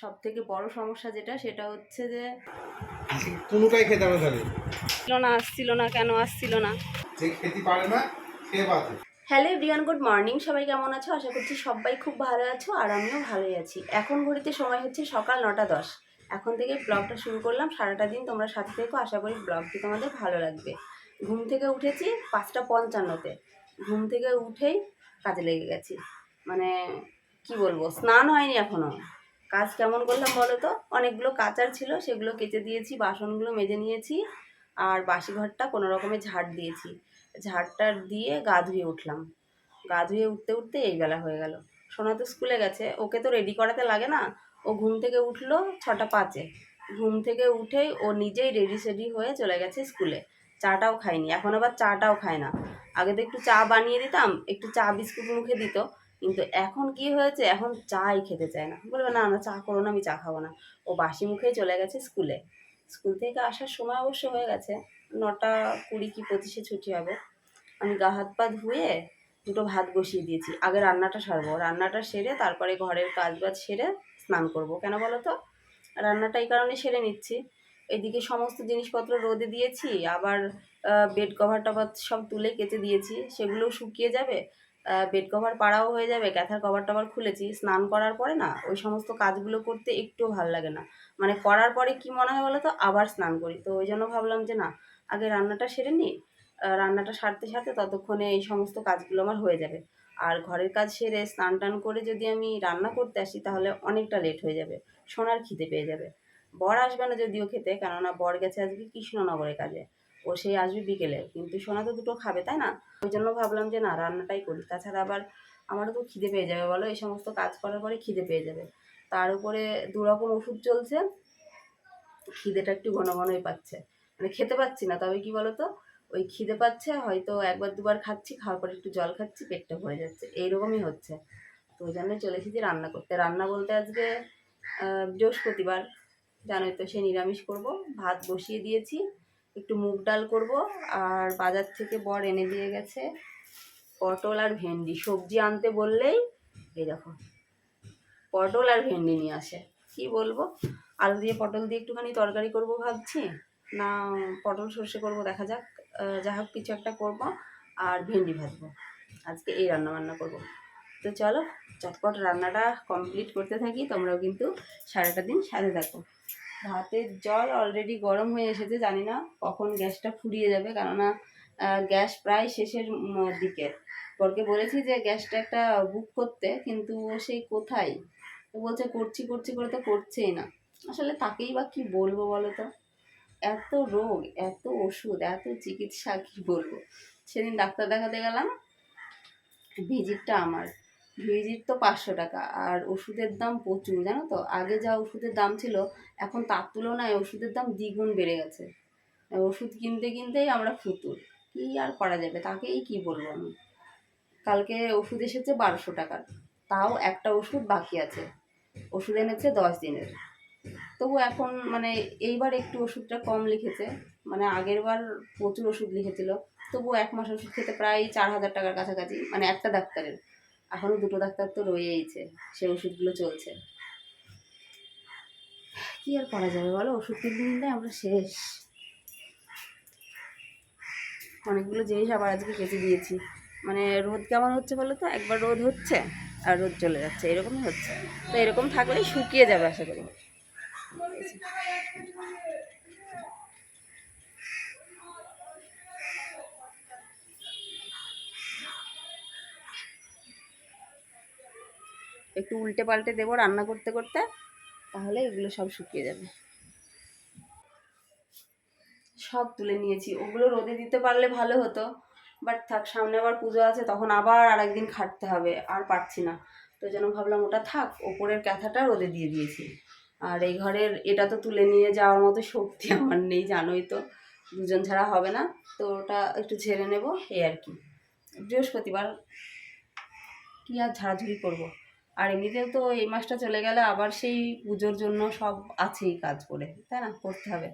সব থেকে বড় সমস্যা যেটা সেটা হচ্ছে যে কোনোটাই খেতে হবে তাহলে ছিল না আসছিল না কেন আসছিল না? যে খেতে পারে না সে বাদে হ্যালো এভরিওয়ান গুড মর্নিং। সবাই কেমন আছো? আশা করছি সবাই খুব ভালো আছো আর আমিও ভালোই আছি। এখন ঘড়িতে সময় হচ্ছে সকাল নটা দশ। এখন থেকে ব্লগটা শুরু করলাম। সারাটা দিন তোমরা সাথে থেকো। আশা করি ব্লগটি তোমাদের ভালো লাগবে। ঘুম থেকে উঠেছি পাঁচটা পঞ্চান্নতে। ঘুম থেকে উঠেই কাজে লেগে গেছি। মানে কি বলব স্নান হয়নি এখনও। কাজ কেমন করলাম বলো তো? অনেকগুলো কাচার ছিল, সেগুলো কেচে দিয়েছি, বাসনগুলো মেজে নিয়েছি, আর বাসি ঘরটা কোনো রকমে ঝাড় দিয়েছি। ঝাড়টা দিয়ে গা ধুয়ে উঠলাম। গা ধুয়ে উঠতে উঠতে এই বেলা হয়ে গেল। সোনা তো স্কুলে গেছে, ওকে তো রেডি করাতে লাগে না। ও ঘুম থেকে উঠল ছটা পাঁচে। ঘুম থেকে উঠেই ও নিজেই রেডি সেডি হয়ে চলে গেছে স্কুলে। চাটাও খায়নি, এখন আবার চাটাও খায় না। আগে তো একটু চা বানিয়ে দিতাম, একটু চা বিস্কুট মুখে দিত কিন্তু এখন কি হয়েছে? এখন চাই খেতে চায় না। বলবে, না না, চা করো না, আমি চা খাব না। ও বাসি মুখেই চলে গেছে স্কুলে। স্কুল থেকে আসার সময় অবশ্য হয়ে গেছে। নটা কুড়ি কি পঁচিশে ছুটি হবে। আমি গা হাত পা ধুয়ে দুটো ভাত বসিয়ে দিয়েছি। আগে রান্নাটা সারবো। রান্নাটা সেরে তারপরে ঘরের কাজ বাজ সেরে স্নান করব। কেন বলো তো? রান্নাটা এই কারণে সেরে নিচ্ছি। এদিকে সমস্ত জিনিসপত্র রোদে দিয়েছি। আবার বেড কভার টভার সব তুলে কেচে দিয়েছি। সেগুলোও শুকিয়ে যাবে। বেড কভার পাড়াও হয়ে যাবে ক্যাথার কভার টভার খুলেছি, স্নান করার পরে না, ওই সমস্ত কাজগুলো করতে একটুও ভালো লাগে না। মানে করার পরে কি মনে হয় বলো তো আবার স্নান করি। তো ওই জন্য ভাবলাম যে না, আগে রান্নাটা সেরে নিই রান্নাটা সারতে সারতে ততক্ষণে এই সমস্ত কাজগুলো আমার হয়ে যাবে। আর ঘরের কাজ সেরে স্নান টান করে যদি আমি রান্না করতে আসি, তাহলে অনেকটা লেট হয়ে যাবে, সোনার খিদে পেয়ে যাবে। বর আসবে না যদিও খেতে, কেননা বর গেছে আজকে কৃষ্ণনগরের কাজে। ও সেই আসবে বিকেলে। কিন্তু সোনা তো দুটো খাবে, তাই না? ওই জন্য ভাবলাম যে, না, রান্নাটাই করি। তাছাড়া আবার আমারও তো খিদে পেয়ে যাবে, বলো? এই সমস্ত কাজ করার পরে খিদে পেয়ে যাবে। তার উপরে দু রকম ওষুধ চলছে। খিদেটা একটু ঘন ঘনই পাচ্ছে। মানে খেতে পাচ্ছি না, তবে কি বলো তো ওই খিদে পাচ্ছে, হয়তো একবার দুবার খাচ্ছি, খাওয়ার পরে একটু জল খাচ্ছি, পেটটা ভরে যাচ্ছে। এইরকমই হচ্ছে। তো ওই জন্য চলে এসেছি রান্না করতে। রান্না বলতে আজকে বৃহস্পতিবার। জানোই তো, সে নিরামিষ করব। ভাত বসিয়ে দিয়েছি। একটু মুগ ডাল করব, আর বাজার থেকে বর এনে দিয়ে গেছে পটল আর ভেন্ডি। সবজি আনতে বললেই এই দেখো, পটল আর ভেন্ডি নিয়ে আসে। কি বলব? আলু দিয়ে পটল দিয়ে একটুখানি তরকারি করব ভাবছি, না পটল সর্ষে করব, দেখা যাক যা হোক কিছু একটা করব আর ভেন্ডি ভাজবো। আজকে এই রান্না বান্না করব। তো চলো, চটপট রান্নাটা কমপ্লিট করতে থাকি, তোমরাও কিন্তু সারাটা দিন সাথে থাকো। ভাতের জল অলরেডি গরম হয়ে এসেছে, জানি না কখন গ্যাসটা ফুরিয়ে যাবে, কেননা গ্যাস প্রায় শেষের দিকে। বরকে বলেছি যে গ্যাসটা একটা বুক করতে, কিন্তু সেই কোথায়? ও বলছে, করছি করছি করে তো করছেই না। আসলে তাকেই বা কী বলব বলো তো? এত রোগ, এত ওষুধ, এত চিকিৎসা, কী বলব? সেদিন ডাক্তার দেখাতে গেলাম, ভিজিটটা আমার। ভিজিট তো পাঁচশো টাকা, আর ওষুধের দাম প্রচুর, জানো তো? আগে যা ওষুধের দাম ছিল, এখন তার তুলনায় ওষুধের দাম দ্বিগুণ বেড়ে গেছে। ওষুধ কিনতে কিনতেই আমরা ফুতুর, কি আর করা যাবে? তাকেই কি বলব আমি? কালকে ওষুধ এসেছে বারোশো টাকার, তাও একটা ওষুধ বাকি আছে। ওষুধ এনেছে দশ দিনের। তবু এখন মানে এইবার একটু ওষুধটা কম লিখেছে মানে আগের বার প্রচুর ওষুধ লিখেছিল, তবু এক মাস ওষুধ খেতে প্রায় চার হাজার টাকার কাছাকাছি মানে একটা ডাক্তারের। এখনও দুটো ডাক্তার তো রয়েইছে, সে ওষুধগুলো চলছে। কি আর করা যাবে বলো? ওষুধ কিনতে কিনতে আমরা শেষ। অনেকগুলো জিনিস আবার আজকে কেটে দিয়েছি। মানে রোদ কেমন হচ্ছে বলো তো? একবার রোদ হচ্ছে আর রোদ চলে যাচ্ছে, এরকমই হচ্ছে। তো এরকম থাকলে শুকিয়ে যাবে আশা করি। একটু উল্টে পাল্টে দেবো রান্না করতে করতে, তাহলে এগুলো সব শুকিয়ে যাবে। সব তুলে নিয়েছি। ওগুলো রোদে দিতে পারলে ভালো হতো বাট থাক, সামনে আবার পুজো আছে, তখন আবার আর একদিন খাটতে হবে, আর পারছি না। তো যেন ভাবলাম ওটা থাক, ওপরের ক্যাথাটা রোদে দিয়ে দিয়েছি। আর এই ঘরের, এটা তো তুলে নিয়ে যাওয়ার মতো শক্তি আমার নেই, জানোই তো, দুজন ছাড়া হবে না। তো ওটা একটু ঝেড়ে নেব, এই আর কি। বৃহস্পতিবার, কী আর ঝাড়াঝুড়ি করব। আর এমনিতেও তো এই মাসটা চলে গেলে আবার সেই পুজোর জন্য সব আছেই কাজ করে, তাই না? করতে হবে।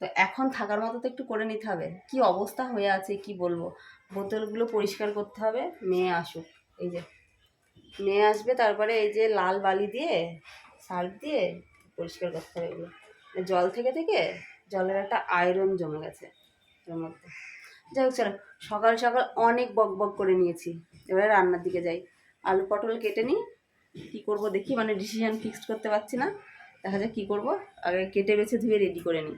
তো এখন থাকার মতো তো একটু করে নিতে হবে। কি অবস্থা হয়ে আছে কি বলব? বোতলগুলো পরিষ্কার করতে হবে, মেয়ে আসুক। এই যে, মেয়ে আসবে, তারপরে এই যে লাল বালি দিয়ে, সার্ফ দিয়ে পরিষ্কার করতে হবে এগুলো। জল থেকে থেকে জলের একটা আয়রন জমে গেছে এর মধ্যে। যাই হোক, চলো, সকাল সকাল অনেক বক বক করে নিয়েছি। এবারে রান্নার দিকে যাই। আলু পটল কেটে নিই। কী করব দেখি মানে ডিসিশন ফিক্সড করতে পারছি না। দেখা যাক কী করব। আগে কেটে বেছে ধুয়ে রেডি করে নিই।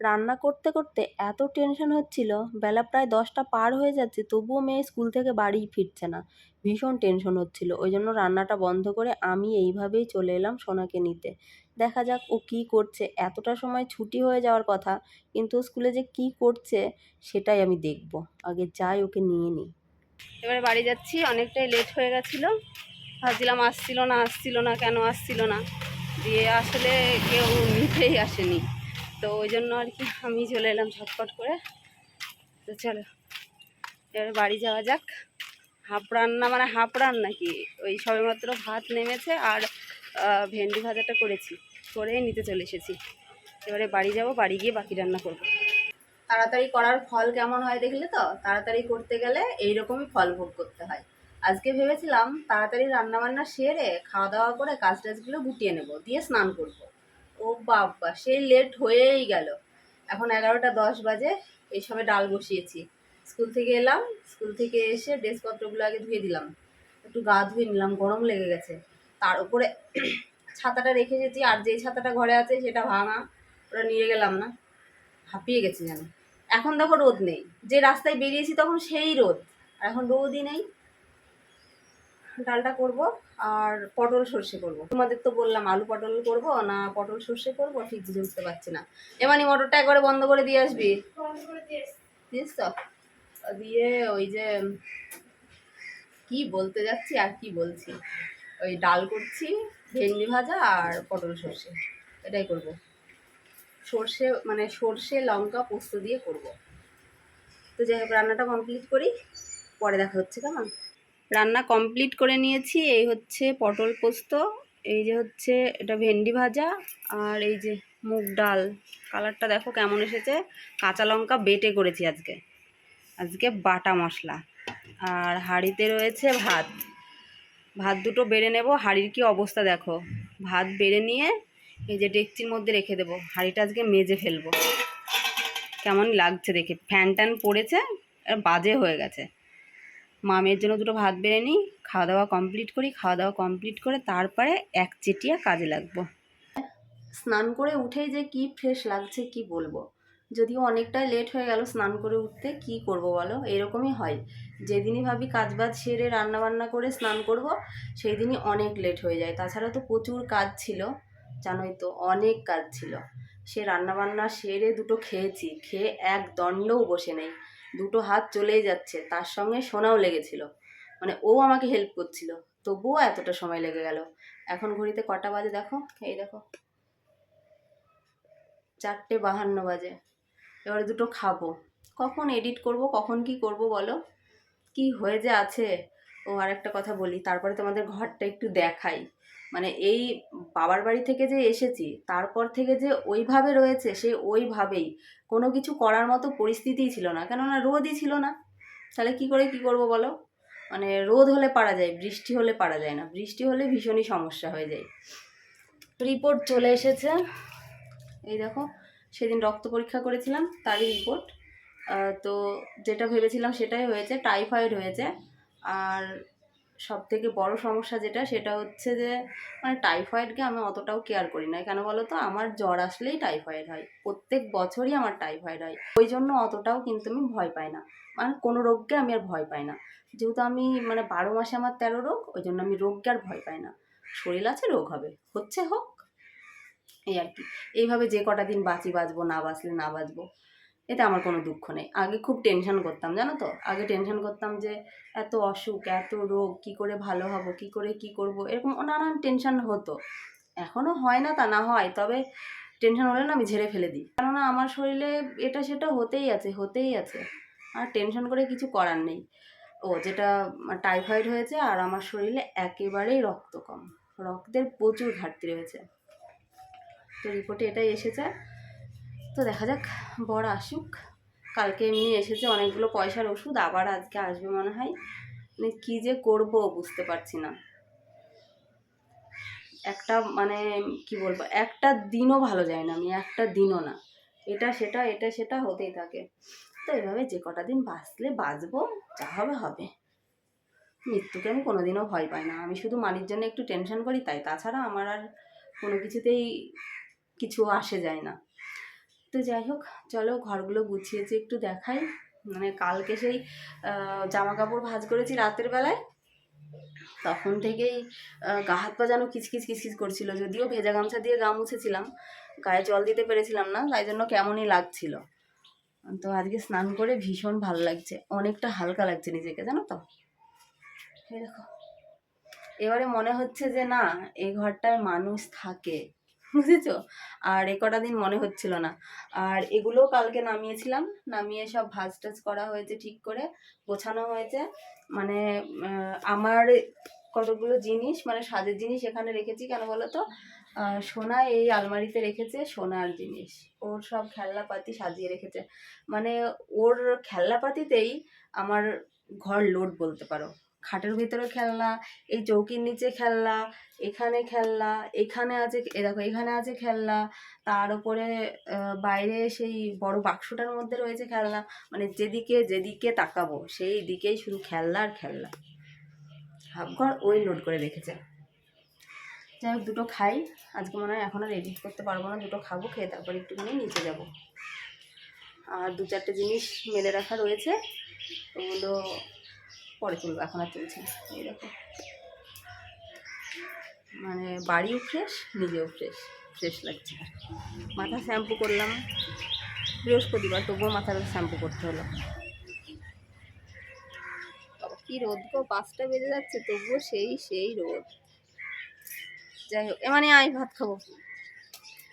রান্না করতে করতে এত টেনশন হচ্ছিল, বেলা প্রায় দশটা পার হয়ে যাচ্ছে, তবুও মেয়ে স্কুল থেকে বাড়ি ফিরছে না। ভীষণ টেনশন হচ্ছিল, ওই জন্য রান্নাটা বন্ধ করে আমি এইভাবেই চলে এলাম সোনাকে নিতে। দেখা যাক ও কী করছে, এতটা সময় ছুটি হয়ে যাওয়ার কথা, কিন্তু স্কুলে যে কী করছে, সেটাই আমি দেখব। আগে যাই, ওকে নিয়ে নিই। এবারে বাড়ি যাচ্ছি, অনেকটাই লেট হয়ে গেছিল। ভাবছিলাম আসছিল না আসছিল না, কেন আসছিল না? দিয়ে আসলে কেউ নিতেই আসেনি। তো ওই জন্য আর কি আমি চলে এলাম ঝটপট করে। তো চলো, এবারে বাড়ি যাওয়া যাক। হাফ রান্না মানে হাফ রান্না কি ওই সবেমাত্র ভাত নেমেছে আর ভেন্ডি ভাজাটা করেছি করে নিতে চলে এসেছি। এবারে বাড়ি যাব, বাড়ি গিয়ে বাকি রান্না করব। তাড়াতাড়ি করার ফল কেমন হয় দেখলে তো? তাড়াতাড়ি করতে গেলে এইরকমই ফল ভোগ করতে হয়। আজকে ভেবেছিলাম তাড়াতাড়ি রান্না বান্না সেরে খাওয়া দাওয়া করে কাজ টাজগুলো গুটিয়ে নেব, দিয়ে স্নান করব। ও বাবা, সেই লেট হয়েই গেল। এখন এগারোটা দশ বাজে, এই সময় ডাল বসিয়েছি। স্কুল থেকে এলাম, স্কুল থেকে এসে ড্রেসপত্রগুলো আগে ধুয়ে দিলাম। একটু গা ধুয়ে নিলাম, গরম লেগে গেছে। তার উপরে ছাতাটা রেখে এসেছি আর যেই ছাতাটা ঘরে আছে সেটা ভাঙা, ওটা নিয়ে গেলাম না। হাঁপিয়ে গেছি যেন। এখন দেখো রোদ নেই। যে রাস্তায় বেরিয়েছি তখন সেই রোদ। আর এখন রোদই নেই। ডালটা করব আর পটল সর্ষে করব। তোমাদের তো বললাম আলু পটল করব, না পটল সর্ষে করব ঠিক বুঝে উঠতে পারছি না। এমানি মোটরটা একবারে বন্ধ করে দিয়ে আসবি? দিস তো দিয়ে ওই যে, কি বলতে যাচ্ছি আর কি বলছি? ওই ডাল করছি, ভেন্ডি ভাজা আর পটল সর্ষে। এটাই করব। সর্ষে মানে সর্ষে, লঙ্কা পোস্ত দিয়ে করব। তো যাই হোক, রান্নাটা কমপ্লিট করি, পরে দেখা হচ্ছে, কেমন? রান্না কমপ্লিট করে নিয়েছি, এই হচ্ছে পটল পোস্ত, এই যে হচ্ছে এটা ভেন্ডি ভাজা, আর এই যে মুগ ডাল। কালারটা দেখো কেমন এসেছে, কাঁচা লঙ্কা বেটে করেছি আজকে। আজকে বাটা মশলা, আর হাঁড়িতে রয়েছে ভাত। ভাত দুটো বেড়ে নেব, হাঁড়ির কি অবস্থা দেখো। ভাত বেড়ে নিয়ে এই যে ডেকচির মধ্যে রেখে দেবো। হাঁড়িটা আজকে মেজে ফেলব। কেমন লাগছে দেখে। ফ্যান ট্যান পড়েছে, আর বাজে হয়ে গেছে। মামের জন্য দুটো ভাত বেড়ে নিই, খাওয়া দাওয়া কমপ্লিট করি, খাওয়া দাওয়া কমপ্লিট করে তারপরে এক চেটিয়া কাজে লাগবো। স্নান করে উঠেই যে কি ফ্রেশ লাগছে কি বলব? যদিও অনেকটাই লেট হয়ে গেল স্নান করে উঠতে, কি করব বলো? এরকমই হয়। যেদিনই ভাবি কাজবাজ সেরে রান্না বান্না করে স্নান করব সেই দিনই অনেক লেট হয়ে যায়। তাছাড়া তো প্রচুর কাজ ছিল। জানোই তো, অনেক কাজ ছিল। সে রান্না বান্না সেরে দুটো খেয়েছি, খেয়ে এক দণ্ডও বসে নেই। দুটো হাত চলেই যাচ্ছে, তার সঙ্গে সোনাও লেগেছিল। মানে ও আমাকে হেল্প করছিল, তবুও এতটা সময় লেগে গেল। এখন ঘড়িতে কটা বাজে দেখো? এই দেখো। চারটে বাহান্ন বাজে। এবারে দুটো খাব। কখন এডিট করব, কখন কি করব বলো? কি হয়ে যে আছে? ও আর একটা কথা বলি, তারপরে তোমাদের ঘরটা একটু দেখাই। মানে এই বাবার বাড়ি থেকে যে এসেছি, তারপর থেকে যে ওইভাবে রয়েছে, সে ওইভাবেই। কোনো কিছু করার মতো পরিস্থিতিই ছিল না। কেননা রোদই ছিল না। তাহলে কি করে কি করব বলো? মানে রোদ হলে পারা যায়, বৃষ্টি হলে পারা যায় না। বৃষ্টি হলে ভীষণই সমস্যা হয়ে যায়। রিপোর্ট চলে এসেছে। এই দেখো, সেদিন রক্ত পরীক্ষা করেছিলাম, তারই রিপোর্ট। তো যেটা ভেবেছিলাম সেটাই হয়েছে, টাইফয়েড হয়েছে। আর সব থেকে বড় সমস্যা যেটা, সেটা হচ্ছে যে মানে টাইফয়েডকে আমি অতটাও কেয়ার করি না। কেন বলো তো? আমার জ্বর আসলেই টাইফয়েড হয়। প্রত্যেক বছরই আমার টাইফয়েড হয়। ওই জন্য অতটাও কিন্তু আমি ভয় পাই না। মানে কোনো রোগকে আমি আর ভয় পাই না। যেহেতু আমি মানে বারো মাসে আমার তেরো রোগ, ওই জন্য আমি রোগকে আর ভয় পাই না। শরীর আছে, রোগ হবে। হচ্ছে হোক, এই আর কি। এইভাবে যে কটা দিন বাঁচি, বাঁচবো, না বাঁচলে না বাঁচবো। এতে আমার কোনো দুঃখ নেই। আগে খুব টেনশন করতাম, জানো তো? আগে টেনশন করতাম যে এত অসুখ, এত রোগ, কি করে ভালো হব, কি করে কি করব, এরকম নানান টেনশন হতো। এখনও হয় না তা না হয়, তবে টেনশন হলে না আমি ঝেড়ে ফেলে দিই। কেননা আমার শরীরে এটা সেটা হতেই আছে হতেই আছে। আর টেনশন করে কিছু করার নেই। ও, যেটা টাইফয়েড হয়েছে আর আমার শরীরে একেবারেই রক্ত কম। রক্তের প্রচুর ঘাটতি রয়েছে। তো রিপোর্টে এটাই এসেছে। তো দেখা যাক বড় আসুক। কালকে এমনি এসেছে অনেকগুলো পয়সার ওষুধ, আবার আজকে আসবে মনে হয়। মানে কী যে করব বুঝতে পারছি না। একটা মানে কি বলব, একটা দিনও ভালো যায় না আমি, একটা দিনও না। এটা সেটা এটা সেটা হতেই থাকে। তো এভাবে যে কটা দিন বাঁচলে বাঁচবো, যা হবে হবে। মৃত্যুকে আমি কোনোদিনও ভয় পাই না। আমি শুধু মানির জন্য একটু টেনশন করি, তাই। তাছাড়া আমার আর কোনো কিছুতেই কিছু আসে যায় না। তো যাই হোক, চলো ঘরগুলো গুছিয়েছি একটু দেখাই। মানে কালকে সেই জামা কাপড় ভাঁজ করেছি রাতের বেলায়। তখন থেকেই গা হাত পা যেন কিচকিচ কিচকিচ করছিল। যদিও ভেজা গামছা দিয়ে গা মুছেছিলাম, গায়ে জল দিতে পেরেছিলাম না, তাই জন্য কেমনই লাগছিল। তো আজকে স্নান করে ভীষণ ভালো লাগছে। অনেকটা হালকা লাগছে নিজেকে, জানো তো? দেখো। এবারে মনে হচ্ছে যে না, এই ঘরটায় মানুষ থাকে। বুঝেছ? আর এ কটা দিন মনে হচ্ছিল না। আর এগুলোও কালকে নামিয়েছিলাম। নামিয়ে সব ভাজ টাজ করা হয়েছে ঠিক করে, গোছানো হয়েছে। মানে আমার কতগুলো জিনিস মানে সাজের জিনিস এখানে রেখেছি কেন বলো তো? সোনা এই আলমারিতে রেখেছে সোনার জিনিস। ওর সব খেলনাপাতি সাজিয়ে রেখেছে। মানে ওর খেলনাপাতিতেই আমার ঘর লোড বলতে পারো। খাটের ভিতরে খেলনা, এই চৌকির নিচে খেলনা, এখানে খেলনা, এখানে আছে এ দেখো এখানে আছে খেলনা, তার উপরে বাইরে সেই বড় বাক্সটার মধ্যে রয়েছে খেলনা মানে যেদিকে যেদিকে তাকাবো সেই দিকেই শুধু খেলনা আর খেলনা। হাফঘর ওই লোড করে রেখেছে। যাই হোক, দুটো খাই, আজকে মনে হয় এখন আর এডিট করতে পারব না, দুটো খাব, খেয়ে তারপর একটুখানি নিচে যাব। আর দু চারটে জিনিস মেলে রাখা রয়েছে, ওগুলো পরে তুলবো এখন আর চলছে না এই দেখো মানে বাড়িও ফ্রেশ নিজেও ফ্রেশ ফ্রেশ লাগছে মাথা শ্যাম্পু করলাম, বৃহস্পতিবার, তবুও মাথার শ্যাম্পু করতে হলো। কি রোদ গো, পাঁচটা বেজে যাচ্ছে, তবুও সেই সেই রোদ। যাই হোক মানে আই ভাত খাব।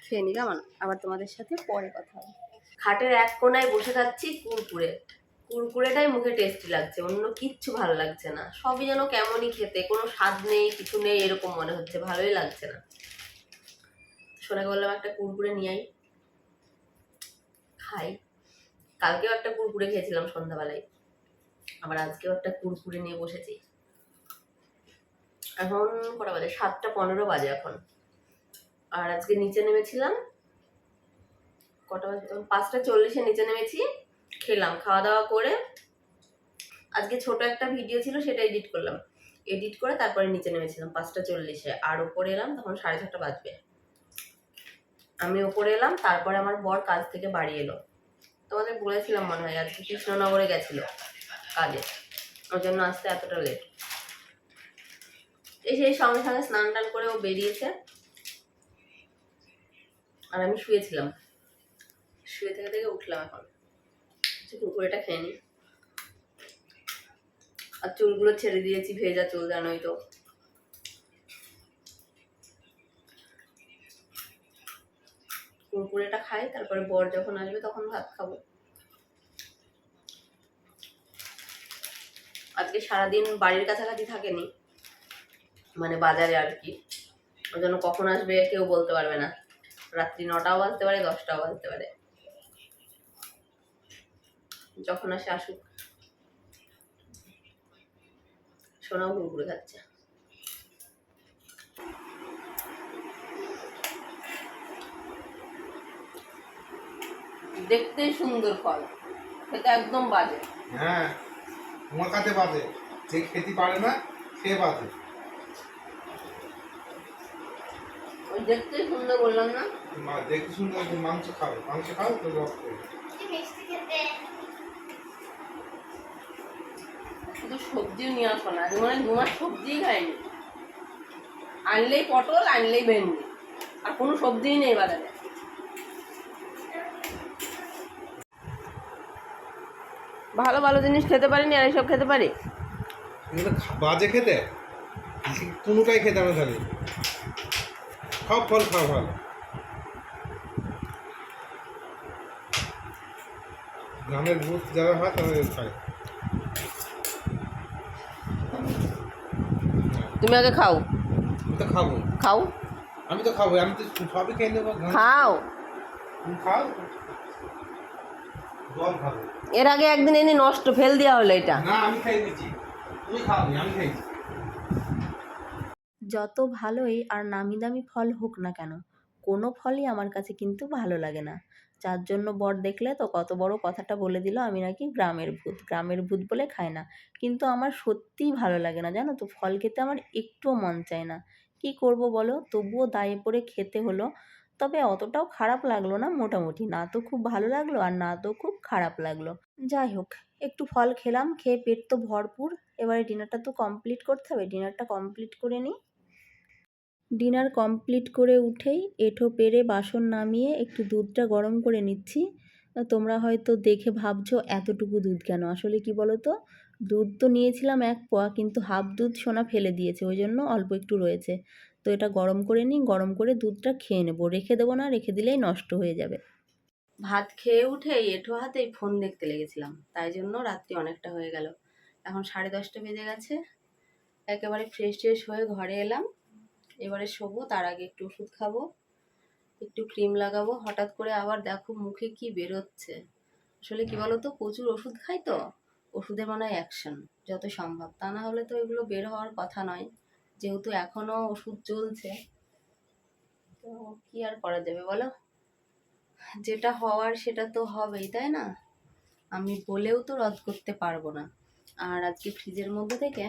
খেয়ে নিলাম, আবার তোমাদের সাথে পরে কথা হবে। খাটের এক কোনায় বসে খাচ্ছি কুরকুরে। কুরকুরেটাই মুখে টেস্টি লাগছে, অন্য কিচ্ছু ভালো লাগছে না। সবই যেন কেমনই খেতে, কোনো স্বাদ নেই, কিছু নেই, এরকম মনে হচ্ছে, ভালোই লাগছে না। সোনাকে বললাম, একটা কুরকুরে নিয়ে আই খাই। কালকেও একটা কুরকুরে খেয়েছিলাম সন্ধ্যাবেলায়। আবার আজকেও একটা কুরকুরে নিয়ে বসেছি। এখন কটা বাজে? সাতটা পনেরো বাজে এখন। আর আজকে নিচে নেমেছিলাম। কটা বাজে? পাঁচটা চল্লিশে নিচে নেমেছি। খেলাম, খাওয়া দাওয়া করে আজকে ছোট একটা ভিডিও ছিল, সেটা এডিট করলাম। এডিট করে তারপরে নিচে নেমেছিলাম, পাঁচটা চল্লিশে। আর ওপরে এলাম, তখন সাড়ে ছটা বাজবে। আমি ওপরে এলাম, তারপরে আমার বর কাজ থেকে বাড়ি এলো। তোমাদের বলেছিলাম মনে হয়, আজকে কৃষ্ণনগরে গেছিল কাজে। ওর জন্য আসতে এতটা লেট এই সেই সঙ্গে সঙ্গে স্নান টান করে ও বেরিয়েছে। আর আমি শুয়েছিলাম। শুয়ে থেকে থেকে উঠলাম এখন। কুকুরেটা খেয়ে নি আর চুলগুলো ছেড়ে দিয়েছি, ভেজা চুল, জানোই তো। কুরকুরেটা খাই, তারপরে বর যখন আসবে তখন ভাত খাব। আজকে সারাদিন বাড়ির কাছাকাছি থাকেনি মানে বাজারে আর কি। ওই জন্য কখন আসবে কেউ বলতে পারবে না। রাত্রি নটাও বাজতে পারে, দশটাও বাজতে পারে। যখন আসে আসুক। সোনাও কুরকুরে খাচ্ছে। দেখতেই সুন্দর ফল। খেতে একদম বাজে। হ্যাঁ তোমার কাছে বাজে। যে খেতে পারে না সে বাজে। ওই দেখতেই সুন্দর বললাম না? মা দেখে সুন্দর মাংস খাবে। মাংস খাও তো রক্ত। শুধু সবজিও নিয়ে আসো না মানে দু মাস সবজিই খাইনি। আনলেই পটল, আনলেই ভেন্ডি, আর কোনো সবজিই নেই বাজারে। ভালো ভালো জিনিস খেতে পারিনি, আর এইসব খেতে পারি? বাজে খেতে? কোনোটাই খেতে হবে তাহলে সব ফল খাও ভালো। গ্রামের ভূত যারা হয় তারা খায়। তুমি আগে খাও। তো খাব। খাও। আমি তো খাব আমি তো সবই খেয়ে নেব। খাও। খাও। জল খাব। এর আগে একদিন এনে নষ্ট ফেল দেওয়া হলো এটা। না আমি খাই দিচ্ছি তুমি খাও আমি যত ভালোই আর নামি দামি ফল হোক না কেন কোনো ফলই আমার কাছে কিন্তু ভালো লাগে না। যার জন্য বর দেখলে তো কত বড় কথাটা বলে দিল, আমি নাকি গ্রামের ভূত গ্রামের ভূত বলে খাই না। কিন্তু আমার সত্যিই ভালো লাগে না, জানো তো, ফল খেতে আমার একটুও মন চায় না। কী করব বলো? তবুও দায়ে পড়ে খেতে হলো। তবে অতটাও খারাপ লাগল না মোটামুটি, না তো খুব ভালো লাগল আর না তো খুব খারাপ লাগল। যাই হোক, একটু ফল খেলাম, খেয়ে পেট তো ভরপুর। এবারে ডিনারটা তো কমপ্লিট করতে হবে ডিনারটা কমপ্লিট করে নিই। ডিনার কমপ্লিট করে উঠেই এঁঠো পেরে বাসন নামিয়ে একটু দুধটা গরম করে নিচ্ছি। তোমরা হয়তো দেখে ভাবছ, এতটুকু দুধ কেন? আসলে কি বলো তো দুধ তো নিয়েছিলাম এক পোয়া, কিন্তু হাফ দুধ সোনা ফেলে দিয়েছে, ওই জন্য অল্প একটু রয়েছে। তো এটা গরম করে নিই, গরম করে দুধটা খেয়ে নেব। রেখে দেবো না, রেখে দিলেই নষ্ট হয়ে যাবে। ভাত খেয়ে উঠে এঁঠো হাতেই ফোন দেখতে লেগেছিলাম। তাই জন্য রাত্রি অনেকটা হয়ে গেল। এখন সাড়ে দশটা বেজে গেছে। একেবারে ফ্রেশ ট্রেশ হয়ে ঘরে এলাম। এবারে শোবো, তার আগে একটু ওষুধ খাব, একটু ক্রিম লাগাবো, হঠাৎ করে আবার দেখো মুখে কি বেরোচ্ছে। আসলে কি বলো তো প্রচুর ওষুধ খাই তো, ওষুধে মানে অ্যাকশন যত সম্ভব। তা না হলে তো এগুলো বের হওয়ার কথা নয়, যেহেতু এখনও ওষুধ চলছে। তো কি আর করা যাবে বলো? যেটা হওয়ার সেটা তো হবেই, তাই না? আমি বলেও তো রদ করতে পারব না। আর আজকে ফ্রিজের মধ্যে থেকে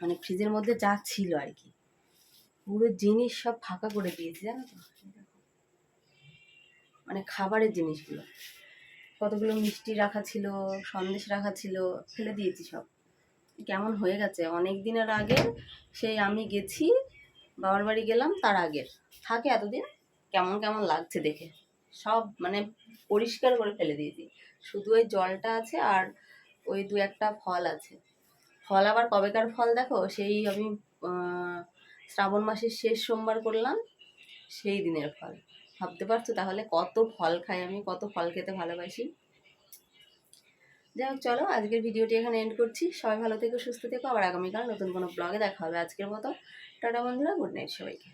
মানে ফ্রিজের মধ্যে যা ছিল আর কি পুরো জিনিস সব ফাঁকা করে দিয়েছি, জানো তো? মানে খাবারের জিনিসগুলো। কতগুলো মিষ্টি রাখা ছিল, সন্দেশ রাখা ছিল, ফেলে দিয়েছি সব। কেমন হয়ে গেছে? অনেক দিনের আগে সেই আমি গেছি, বাবার বাড়ি গেলাম, তার আগের। থাকে এতদিন, কেমন কেমন লাগছে দেখে। সব মানে পরিষ্কার করে ফেলে দিয়েছি। শুধু ওই জলটা আছে আর ওই দু একটা ফল আছে। ফল আবার কবেকার ফল দেখো? সেই আমি শ্রাবণ মাসের শেষ সোমবার করলাম, সেই দিনের ফল। ভাবতে পারছ তাহলে কত ফল খাই আমি, কত ফল খেতে ভালোবাসি? যাই হোক, চলো আজকের ভিডিওটি এখানে এন্ড করছি। সবাই ভালো থেকো, সুস্থ থেকো। আবার আগামীকাল নতুন কোনো ব্লগে দেখা হবে। আজকের মতো টাটা বন্ধুরা গুড নাইট সবাইকে।